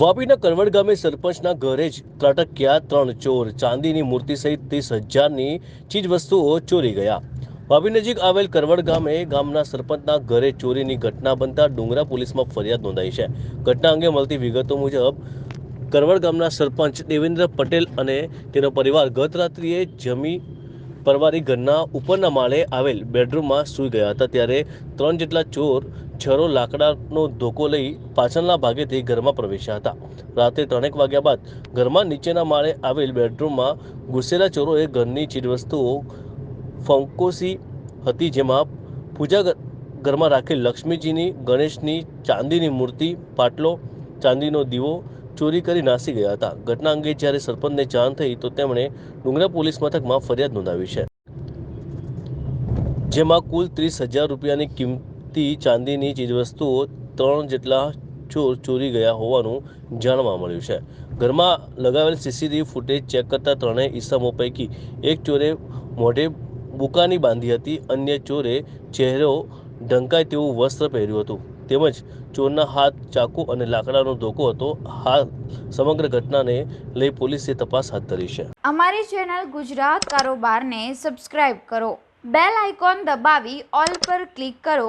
વાપીના કરવડ ગામે સરપંચના ઘરે જ ત્રાટક્યા ત્રણ ચોર. ચાંદીની મૂર્તિ સહિત ત્રીસ હજારની ચીજવસ્તુઓ ચોરી ગયા. વાપી નજીક આવેલ કરવડ ગામે ગામના સરપંચના ઘરે ચોરીની ઘટના બનતા ડુંગરા પોલીસમાં ફરિયાદ નોંધાઈ છે. ઘટના અંગે મળતી વિગતો મુજબ, કરવડ ગામના સરપંચ દેવેન્દ્ર પટેલ અને તેનો પરિવાર ગત રાત્રિએ જમી પરવારી ઘરના ઉપરના માળે આવેલ બેડરૂમમાં સૂઈ ગયા હતા. ત્યારે ત્રણ જેટલા ચોર છરો લાકડાનો ધોકો લઈ પાછળના ભાગેથી ઘરમાં પ્રવેશ્યા હતા. રાત્રે ત્રણેક વાગ્યા બાદ ઘરમાં નીચેના માળે આવેલ બેડરૂમમાં ઘૂસેલા ચોરોએ ઘરની ચીજવસ્તુઓ ફંકોસી હતી જેમાં પૂજા ઘરમાં રાખેલ લક્ષ્મીજીની, ગણેશની, ચાંદીની મૂર્તિ, પાટલો, ચાંદીનો દીવો ચોરી કરી નાસી ગયા હતા. ઘટના અંગે જ્યારે સરપંચને જાણ થઈ તો તેમણે ડુંગરા પોલીસ મથકમાં ફરિયાદ નોંધાવી છે. જેમાં કુલ ત્રીસ હજાર રૂપિયાની કિંમતી ચાંદીની ચીજવસ્તુઓ ત્રણ જેટલા ચોર ચોરી ગયા હોવાનું જાણવા મળ્યું છે. ઘરમાં લગાવેલ સીસીટીવી ફૂટેજ ચેક કરતા ત્રણેય ઈસમો પૈકી એક ચોરે મોઢે બુકાની બાંધી હતી, અન્ય ચોરે ચહેરો ઢંકાય તેવું વસ્ત્ર પહેર્યું હતું. તેમજ ચોરના હાથ ચાકુ અને લાકડાનો ધોકો હતો. હાલ સમગ્ર ઘટનાને લઈ પોલીસે તપાસ હાથ ધરી છે. અમારી ચેનલ ગુજરાત કારોબારને સબસ્ક્રાઇબ કરો. બેલ આઇકોન દબાવી ઓલ પર ક્લિક કરો.